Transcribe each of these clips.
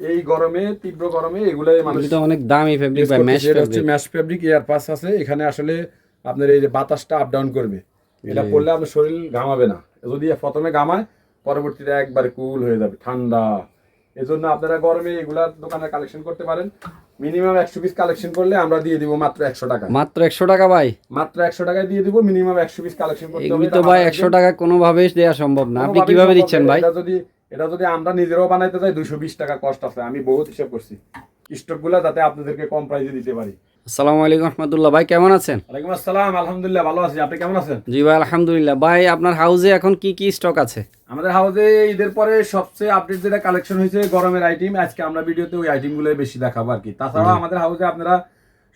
এই গরমে তীব্র গরমে এগুলাই মানুষ অনেক দামি ফেব্রিক করতেছে। ম্যাশ হচ্ছে ম্যাশ ফেব্রিক এয়ার পাস আছে। এখানে আসলে আপনার এই যে বাতাসটা আপ ডাউন করবে। এটা আপনার শরীর ঘামাবে না। যদি প্রথমে ঘামায় পরবর্তীতে একবারে কুল হয়ে যাবে ঠান্ডা। এজন্য আপনারা গরমে এগুলা দোকানে কালেকশন করতে পারেন। মিনিমাম একশো পিস কালেকশন করলে আমরা দিয়ে দিব মাত্র একশো টাকা। মাত্র একশো টাকা ভাই। মাত্র একশো টাকায় দিয়ে দিব মিনিমাম একশো পিস কালেকশন করতে হবে। তো ভাই একশো টাকা কোনোভাবেই দেওয়া সম্ভব না। আপনি কীভাবে দিচ্ছেন ভাই? যদি এটা যদি আমরা নিজেরাও বানাইতে চাই দুশো বিশ টাকা কষ্ট আছে। আমি বহুত হিসাব করছি। স্টকগুলা যাতে আপনাদেরকে কম প্রাইসে দিতে পারি। আসসালামু আলাইকুম রহমতুল্লাহ। ভাই কেমন আছেন? ওয়ালাইকুম আসসালাম। আলহামদুলিল্লাহ ভালো আছি। আপনি কেমন আছেন? জি ভাই আলহামদুলিল্লাহ। ভাই আপনার হাউসে এখন কি কি স্টক আছে? আমাদের হাউসে ঈদের পরে সবচেয়ে আপডেট যেটা কালেকশন হয়েছে গরমের আইটেম আজকে আমরা ভিডিওতে ওই আইটেমগুলোই বেশি দেখাবো আর কি। তাছাড়াও আমাদের হাউসে আপনারা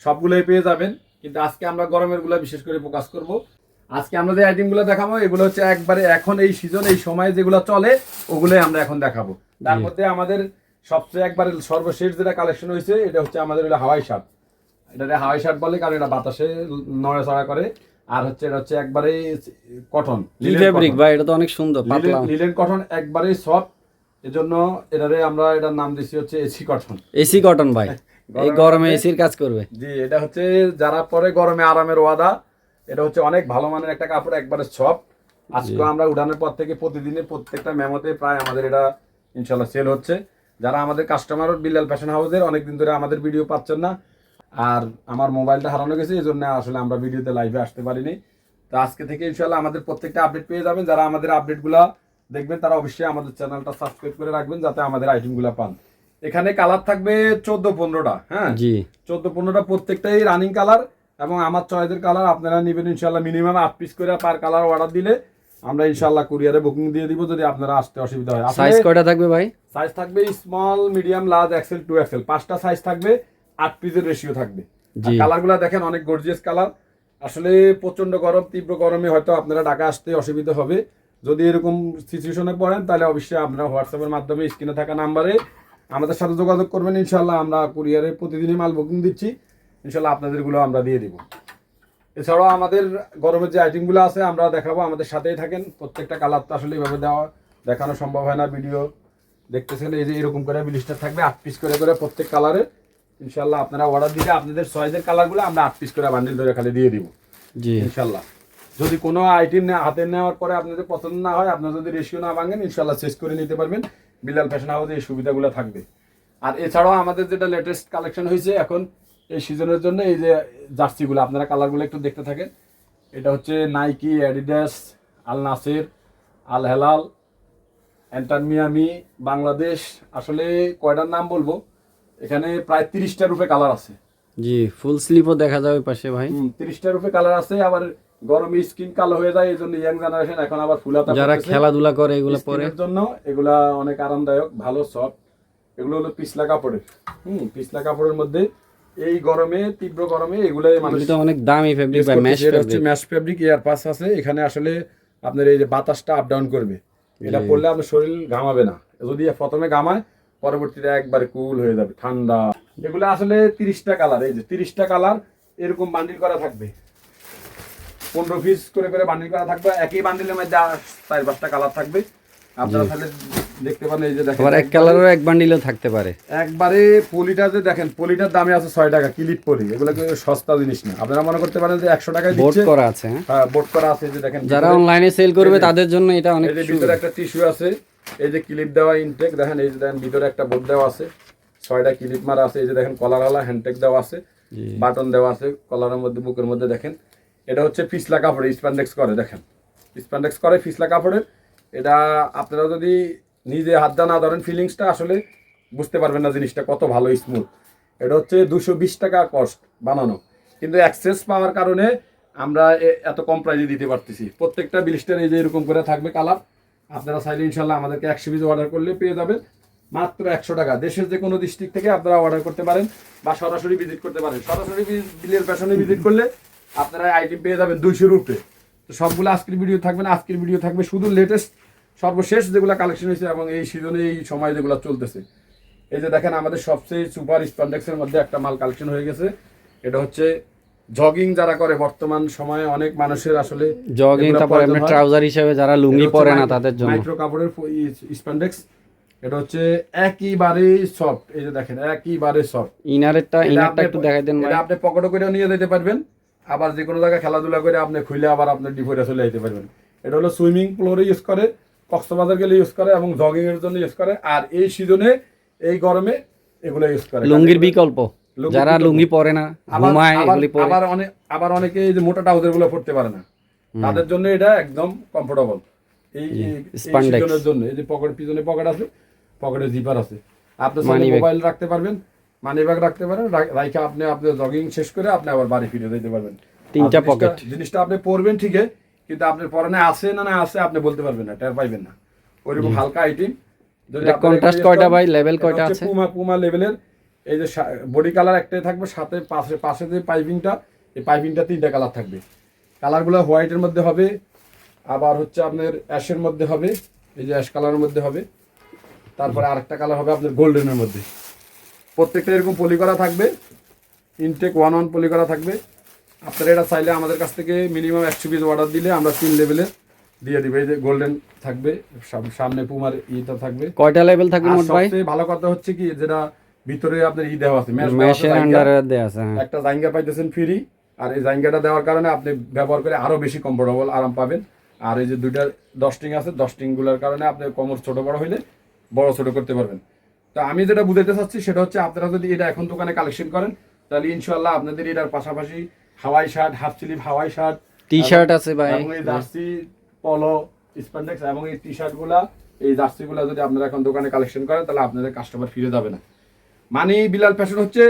সবগুলোই পেয়ে যাবেন। কিন্তু আজকে আমরা গরমেরগুলো বিশেষ করে ফোকাস করব। আজকে আমরা যে আইটেমগুলো দেখাবো এগুলো হচ্ছে একবারে এখন এই সিজন এই সময় যেগুলো চলে ওগুলোই আমরা এখন দেখাবো। তার মধ্যে আমাদের সবচেয়ে একবারে সর্বশেষ যেটা কালেকশন হয়েছে এটা হচ্ছে আমাদের হলো হাওয়াই শার্ট। এটা হাওয়াই শার্ট বলে কারণ এটা বাতাসে নড়াচড়া করে। আর হচ্ছে এটা হচ্ছে একবারে কটন ফেব্রিক ভাই এটা তো অনেক সুন্দর পাতলা। লিলেন কটন একবারে সফট এজন্য এটারে আমরা এটার নাম দিছি হচ্ছে এসি কটন এসি কটন ভাই। এই গরমে এসির কাজ করবে। জি এটা হচ্ছে যারা পরে গরমে আরামের ওয়াদা এটা হচ্ছে অনেক ভালো মানের একটা কাপড় একবারে সফট আজকে আমরা উড়ানের পর থেকে প্রতিদিনে প্রত্যেকটা মেমোতে প্রায় আমাদের এটা ইনশাল্লাহ সেল হচ্ছে। যারা আমাদের কাস্টমার বিল্লাল ফ্যাশন হাউসের অনেকদিন ধরে আমাদের ভিডিও পাচ্ছেন না আর আমার মোবাইলটা হারানো গেছে এই জন্য আসলে আমরা ভিডিওতে লাইভে আসতে পারিনি। তো আজকে থেকে ইনশাল্লাহ আমাদের প্রত্যেকটা আপডেট পেয়ে যাবেন। যারা আমাদের আপডেটগুলো দেখবেন তারা অবশ্যই আমাদের চ্যানেলটা সাবস্ক্রাইব করে রাখবেন যাতে আমাদের আইটেমগুলো পান। এখানে কালার থাকবে চোদ্দ পনেরোটা হ্যাঁ? জি। চোদ্দ পনেরোটা প্রত্যেকটাই রানিং কালার এবং আমার চয়েসের কালার আপনারা নেবেন ইনশাল্লাহ মিনিমাম আট পিস করে পার কালার অর্ডার দিলে আমরা ইনশাল্লাহ কুরিয়ারে বুকিং দিয়ে দিব যদি আপনারা আসতে অসুবিধা হয়। সাইজ কয়টা থাকবে ভাই? সাইজ থাকবে small medium large XL two XL পাঁচটা সাইজ থাকবে আট পিসের রেশিও থাকবে। কালারগুলো দেখেন অনেক গর্জিয়াস কালার আসলে প্রচণ্ড গরম তীব্র গরমে হয়তো আপনারা ঢাকা আসতে অসুবিধা হবে। যদি এরকম সিচুয়েশনে পড়েন তাহলে অবশ্যই আপনারা হোয়াটসঅ্যাপের মাধ্যমে স্ক্রিনে থাকা নাম্বারে আমাদের সাথে যোগাযোগ করবেন। ইনশাল্লাহ আমরা কুরিয়ারে প্রতিদিনই মাল বুকিং দিচ্ছি। ইনশাল্লাহ আপনাদেরগুলো আমরা দিয়ে দিব। এছাড়াও আমাদের গরমের যে আইটেমগুলো আছে আমরা দেখাবো আমাদের সাথেই থাকেন। প্রত্যেকটা কালার তো আসলে এইভাবে দেওয়া দেখানো সম্ভব হয় না ভিডিও দেখতেছেন এই যে এরকম করে ব্লিস্টার থাকবে আট পিস করে করে প্রত্যেক কালারে ইনশাল্লাহ আপনারা অর্ডার দিলে আপনাদের সয়েজের কালারগুলো আমরা আট পিস করে বান্ডিল ধরে খালি দিয়ে দিব। জি। ইনশাল্লাহ। যদি কোনো আইটেম হাতে নেওয়ার পরে আপনাদের পছন্দ না হয় আপনারা যদি রেশিও না ভাঙেন ইনশাল্লাহ চেস করে নিতে পারবেন। বিলাল ফ্যাশন হাউসে এই সুবিধাগুলো থাকবে। আর এছাড়াও আমাদের যেটা লেটেস্ট কালেকশন হয়েছে এখন এই সিজনের জন্য এই যে জার্সিগুলো আপনারা কালারগুলো একটু দেখতে থাকেন। এটা হচ্ছে Nike Adidas Al Nassr Al Hilal Inter Miami Bangladesh আসলে কয়টার নাম বলব? এখানে প্রায় তিরিশটার রূপে কালার আছে। জি ফুল স্লিপও দেখা যাবে পাশে ভাই। তিরিশটার রূপে কালার আছে আবার গরমে স্কিন কালো হয়ে যায় এই জন্য ইয়াং জেনারেশন এখন আবার ফুলাতা যারা খেলাধুলা করে এগুলো পরে। জন্য এগুলা অনেক আরামদায়ক ভালো সফট এগুলো হলো পিছলা কাপড়ের। হুম পিছলা কাপড়ের মধ্যে এই গরমে তীব্র গরমে এগুলাই মানুষ তো অনেক দামি ফেব্রিক করতেছে। ম্যাশ এটা হচ্ছে ম্যাশ ফেব্রিক এয়ার পাস আছে। এখানে আসলে আপনার এই যে বাতাসটা আপ ডাউন করবে। এটা জি। পড়লে আপনার শরীর ঘামাবে না। যদি প্রথমে ঘামায় পরবর্তীতে একবারে কুল হয়ে যাবে ঠান্ডা। এগুলো আসলে তিরিশটা কালার এই যে তিরিশটা কালার এরকম বান্ডিল করা থাকবে। পনেরো পিস করে করে বান্ডিল করা থাকবে। একই বান্ডিলের মধ্যে চার পাঁচটা কালার থাকবে। আপনারা তাহলে দেখতে পারেন এই যে দেখেন আবার এক কালারও এক বান্ডিলও থাকতে পারে। একবারে পলিটা যে দেখেন পলিটার দামে আছে ছয় টাকা ক্লিপ পলি। এগুলো সস্তা জিনিস না। আপনারা মনে করতে পারেন যে একশো টাকায় বোর্ড করা আছে হ্যাঁ। হ্যাঁ বোর্ড করা আছে যে দেখেন। যারা অনলাইনে সেল করবে তাদের জন্য এটা অনেক এই যে ভিতরে একটা টিস্যু আছে এই যে ক্লিপ দেওয়া ইনটেক দেখেন এই যে দেখেন ভিতরে একটা বোর্ড দেওয়া আছে। ছয়টা ক্লিপ মারা আছে এই যে দেখেন কলারওয়ালা হ্যান্ডটেক দেওয়া আছে বাটন দেওয়া আছে কলারের মধ্যে বুকের মধ্যে দেখেন। এটা হচ্ছে ফিসলা কাপড় স্প্যান্ডেক্স করে দেখেন। স্প্যান্ডেক্স করে ফিসলা কাপড়ের। এটা আপনারা যদি নিজে হাত দা না ধরেন ফিলিংসটা আসলে বুঝতে পারবেন না জিনিসটা কত ভালো স্মুথ এটা হচ্ছে দুশো বিশ টাকা কস্ট বানানো। কিন্তু অ্যাক্সেস পাওয়ার কারণে আমরা এত কম প্রাইজে দিতে পারতেছি। প্রত্যেকটা বিলিস্টার এই যে এরকম করে থাকবে কালার আপনারা চাইলে ইনশাল্লাহ আমাদেরকে একশো পিস অর্ডার করলে পেয়ে যাবেন। মাত্র একশো টাকা। দেশের যে কোনো ডিস্ট্রিক্ট থেকে আপনারা অর্ডার করতে পারেন বা সরাসরি ভিজিট করতে পারেন। সরাসরি বিলের পেছনে ভিজিট করলে আপনারা আইটেম পেয়ে যাবেন দুইশোর উপরে। তো সবগুলো আজকের ভিডিও থাকবে না। আজকের ভিডিও থাকবে শুধু লেটেস্ট সর্বশেষ যেগুলো কালেকশন হয়েছে এবং এই সিজনে এই সময় যেগুলো চলতেছে। এই যে দেখেন আমাদের সবচেয়ে সুপার স্পন্ডেক্সের মধ্যে একটা মাল কালেকশন হয়ে গেছে। এটা হচ্ছে জগিং যারা করে বর্তমান সময়ে অনেক মানুষের আসলে জগিং তারপর এমনি ট্রাউজার হিসেবে যারা লুঙ্গি পরে না তাদের জন্য। মাইক্রো কাপড়ের স্পন্ডেক্স এটা হচ্ছে একইবারে সফট এই যে দেখেন একইবারে সফট ইনারেরটা ইনারটা একটু দেখাই দেন ভাই। এটা আপনি পকেটে করে নিয়ে যেতে পারবেন। আবার যে কোনো জায়গায় খেলাধুলা করে আপনি খুলে আবার আপনি ডিপোরে চলে যেতে পারবেন। এটা হলো সুইমিং পুলরে ইউজ করে। কক্সবাজার গেলে ইউজ করে এবং জগিং এর জন্য ইউজ করে। আর এই সিজনে এই গরমে এগুলো ইউজ করে। লুঙ্গির বিকল্প। যারা লুঙ্গি পরে না ঘুমায় এগুলি পরে। আবার অনেক আবার অনেকে এই যে মোটা ট্রাউজারগুলো পড়তে পারে না। তাদের জন্য এটা একদম কমফোর্টেবল এই সিজনের জন্য এই যে পকেট পিছনে পকেট আছে পকেটে জিপার আছে। আপনি bag। মোবাইল রাখতে পারবেন মানি ব্যাগ রাখতে পারেন রাইখে আপনি আপনি জগিং শেষ করে আপনি আবার বাড়ি ফিরে যেতে পারবেন। তিনটা পকেট জিনিসটা- জিনিসটা আপনি পরবেন ঠিকই কিন্তু আপনার পরনে আছে না না আছে আপনি বলতে পারবেন না টের পাইবেন না। ওইরকম হালকা আইটেম contrast কয়টা ভাই? লেভেল কয়টা আছে? পুমা পুমা লেভেলের এই যে বডি কালার একটাই থাকবে সাথে পাশে পাশে যে পাইপিংটা এই পাইপিংটা তিনটা কালার থাকবে। কালারগুলো হোয়াইটের মধ্যে হবে আবার হচ্ছে আপনার অ্যাশের মধ্যে হবে এই যে অ্যাশ কালারের মধ্যে হবে। তারপরে আরেকটা কালার হবে আপনার গোল্ডেনের মধ্যে। প্রত্যেকটা এরকম পলি করা থাকবে ইনটেক ওয়ান ওয়ান পলি করা থাকবে। আপনারা এটা চাইলে আমাদের কাছ থেকে মিনিমাম একশো পিস অর্ডার দিলে আমরা তিন লেভেলের দিয়ে দিবে। এই যে গোল্ডেন থাকবে সামনে পুমার ইটা থাকবে। কয়টা লেভেল থাকবে মোট ভাই? সবচেয়ে ভালো কথা হচ্ছে কি যেটা ভিতরে আপনার ই দেওয়া আছে দেওয়া মেশের আন্ডারে দেয়া আছে হ্যাঁ। একটা জাইঙ্গা পাইতেছেন ফ্রি আর এই জাইঙ্গাটা দেওয়ার কারণে আপনি ব্যবহার করে আরও বেশি কমফোর্টেবল আরাম পাবেন। আর এই যে দুইটা দশটিং আছে দশটিংগুলোর কারণে আপনি কোমর ছোট বড় হইলে বড় ছোট করতে পারবেন। তো আমি যেটা বুঝাইতে চাচ্ছি সেটা হচ্ছে আপনারা যদি এটা এখন দোকানে কালেকশন করেন তাহলে ইনশাল্লাহ আপনাদের এটার পাশাপাশি Hawaii shirt half sleeve Hawaii shirt T shirt আছে ভাই। এবং এই জার্সি পলো স্প্যান্ডেক্স এবং এই টি শার্টগুলা এই জার্সি গুলা যদি আপনারা এখন দোকানে কালেকশন করেন তাহলে আপনাদের কাস্টমার ফিরে যাবে না। মানে বিলাল ফ্যাশন হচ্ছে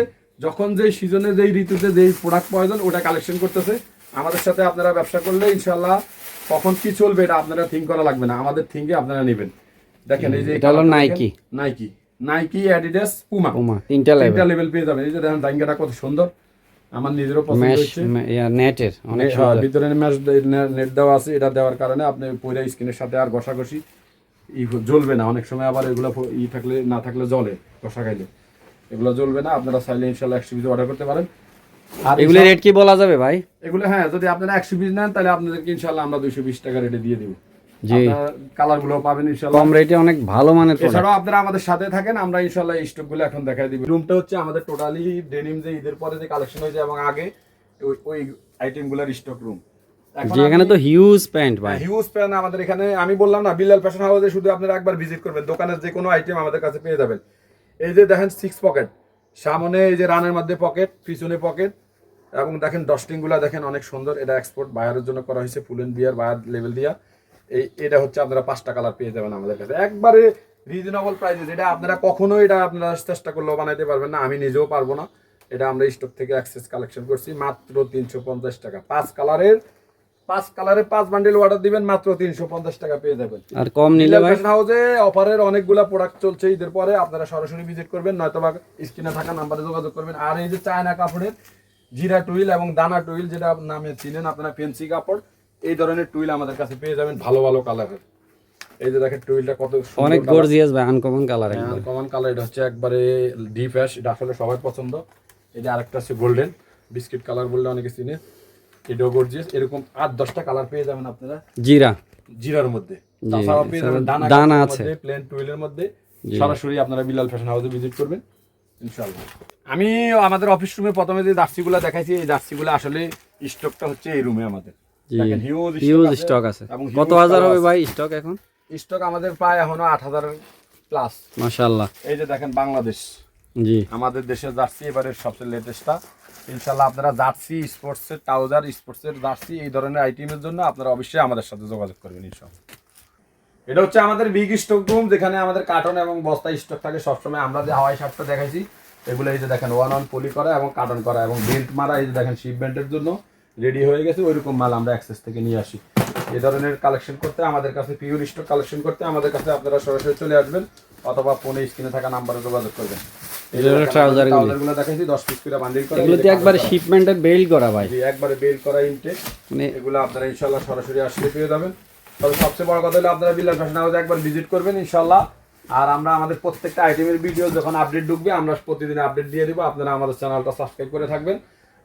যখন যেই সিজনে যেই ঋতুতে যেই প্রোডাক্ট প্রয়োজন ওটা কালেকশন করতেছে। আমাদের সাথে আপনারা ব্যবসা করলে ইনশাল্লাহ কখন কি চলবে এটা আপনারা থিঙ্ক করা লাগবে না। আমাদের থিঙ্কে আপনারা নেবেন। দেখেন এই যে এটা হলো Nike Nike Nike Adidas Puma ওমা তিনটা লেভেল তিনটা লেভেল পেয়ে যাবেন। এই যে দেখেন জায়গাটা কত সুন্দর। আমার নিজেরও পছন্দ হচ্ছে নেটের অনেক হ্যাঁ, ভিতরে নেট দেওয়া আছে এটা দেওয়ার কারণে আপনি পয়লা স্ক্রিনের সাথে আর ঘষাঘষি ই জ্বলবে না। অনেক সময় আবার এগুলো ই থাকলে না থাকলে জ্বলে ঘষা খাইলে। এগুলো জ্বলবে না আপনারা চাইলে ইনশাল্লাহ একশো পিস অর্ডার করতে পারেন। আর এগুলো রেট কি বলা যাবে ভাই? এগুলো হ্যাঁ যদি আপনারা একশো পিস নেন তাহলে আপনাদেরকে ইনশাল্লাহ আমরা দুইশো বিশ টাকা রেটে দিয়ে দেবো। জি। কালারগুলো পাবেন ইনশাল্লাহ কম রেটে অনেক ভালো মানের এছাড়াও আপনারা আমাদের সাথে থাকেন আমরা স্টকগুলো এখন দেখাই দিব। রুমটা হচ্ছে আমাদের টোটালি ডেনিম যে ঈদের পরে যে কালেকশন হয়েছে এবং আগে ওই- আইটেমগুলার স্টক রুম এখানে তো হিউজ প্যান্ট ভাই। হিউজ প্যান আমাদের এখানে আমি বললাম না বিল্লাল ফ্যাশন হাউসে শুধু আপনারা একবার ভিজিট করবেন দোকানের যে কোনো আইটেম আমাদের কাছে পেয়ে যাবেন। এই যে দেখেন সিক্স পকেট সামনে এই যে রানের মধ্যে পকেট পিছনে পকেট এবং দেখেন ডস্টিংগুলা দেখেন অনেক সুন্দর এটা এক্সপোর্ট বায়ারের জন্য করা হয়েছে ফুল এন্ড বিয়ার বায়ার লেভেল দিয়া। এই এটা হচ্ছে আপনারা পাঁচটা কালার পেয়ে যাবেন আমাদের কাছে। একবারে রিজনেবল প্রাইসে এটা আপনারা কখনো এটা আপনারা চেষ্টা করলেও বানাইতে পারবেন না। আমি নিজেও পারব না। এটা আমরা স্টক থেকে অ্যাক্সেস কালেকশন করছি মাত্র তিনশো পঞ্চাশ টাকা। পাঁচ কালারের পাঁচ কালারের পাঁচ বান্ডেল অর্ডার দিবেন মাত্র তিনশো পঞ্চাশ টাকা পেয়ে যাবেন। আর কম নিলে ফ্যাশন হাউসে অফারের অনেকগুলা প্রোডাক্ট চলছে ঈদের পরে। আপনারা সরাসরি ভিজিট করবেন নয়তো বা স্ক্রিনে থাকা নাম্বারে যোগাযোগ করবেন। আর এই যে চায়না কাপড়ের জিরা টুইল এবং দানা টুইল যেটা নামে চিনেন আপনারা ফেন্সি কাপড় এই ধরনের টুইল আমাদের কাছে পেয়ে যাবেন ভালো ভালো কালারের এই যে দেখেন টুইলটা কত অনেক গর্জিয়াস ভাই আনকমন কালার একদম কমন কালার এটা হচ্ছে একবারে ডিপ অ্যাশ এটা আসলে সবার পছন্দ। এই যে আরেকটা হচ্ছে গোল্ডেন বিস্কিট কালার বললে অনেকে চিনে। এটাও গর্জিয়াস এরকম আট দশটা কালার পেয়ে যাবেন আপনারা। জিরা। জিরার মধ্যে। জি, তাছাড়াও পেয়ে যাবেন দানা আছে। আছে প্লেন টুইলের মধ্যে। সরাসরি আপনারা বিলাল ফ্যাশন হাউসে ভিজিট করবেন ইনশাআল্লাহ। আমি আমাদের অফিস রুমে প্রথমে যে জার্সিগুলো দেখাইছি এই জার্সিগুলো আসলে স্টকটা হচ্ছে এই রুমে আমাদের। হিউজ স্টক আছে। কত হাজার হবে ভাই স্টক এখন? স্টক আমাদের প্রায় এখনও আট হাজার প্লাস এই যে দেখেন বাংলাদেশ। জি। আমাদের জার্সি এবারে সবচেয়ে লেটেস্টটা ইনশাল্লাহ আপনারা জার্সি স্পোর্টসের ট্রাউজার স্পোর্টসের জার্সি এই ধরনের আইটেমের জন্য আপনারা অবশ্যই আমাদের সাথে যোগাযোগ করবেন ইনশাল্লাহ এটা হচ্ছে আমাদের বিগ স্টক রুম যেখানে আমাদের কার্টন এবং বস্তা স্টক থাকে। সবসময় আমরা যে হাওয়াই শার্টটা দেখাইছি এগুলো এই যে দেখেন ওয়ান ওয়ান পলি করা এবং কার্টন করা এবং বেল্ট মারা এই যে দেখেন শিপ বেল্টের জন্য। রেডি হয়ে গেছে ওইরকম মাল আমরা অ্যাক্সেস থেকে নিয়ে আসি। এই ধরনের কালেকশন করতে আমাদের কাছে পিওর স্টক কালেকশন করতে আমাদের কাছে আপনারা সরাসরি চলে আসবেন অথবা ফোনে স্ক্রিনে থাকা নাম্বারে যোগাযোগ করবেন। একবার শিপমেন্টের বেল করা ভাই। একবারে বেল করা ইনটেক মানে এগুলো আপনারা ইনশাল্লাহ সরাসরি আসলে পেয়ে যাবেন। তবে সবচেয়ে বড় কথা হলো আপনারা বিল্লাল ফ্যাশন হাউসে একবার ভিজিট করবেন ইনশাল্লাহ আর আমরা আমাদের প্রত্যেকটা আইটেমের ভিডিও যখন আপডেট ঢুকবে আমরা প্রতিদিন আপডেট দিয়ে দিব। আপনারা আমাদের চ্যানেলটা সাবস্ক্রাইব করে থাকবেন।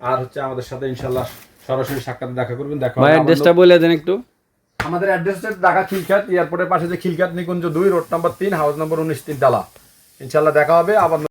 আর হচ্ছে আমাদের সাথে ইনশাল্লাহ সরাসরি সাক্ষাৎ দেখা করবেন দেখা ভাই অ্যাড্রেসটা বলে দেন একটু। আমাদের অ্যাড্রেস হচ্ছে ঢাকা খিলখ্যাত এয়ারপোর্টের পাশে যে খিলখ্যাত নিকুঞ্জ দুই রোড নাম্বার তিন হাউস নাম্বার উনিশ তিন ডালা। ইনশাল্লাহ দেখা হবে আবার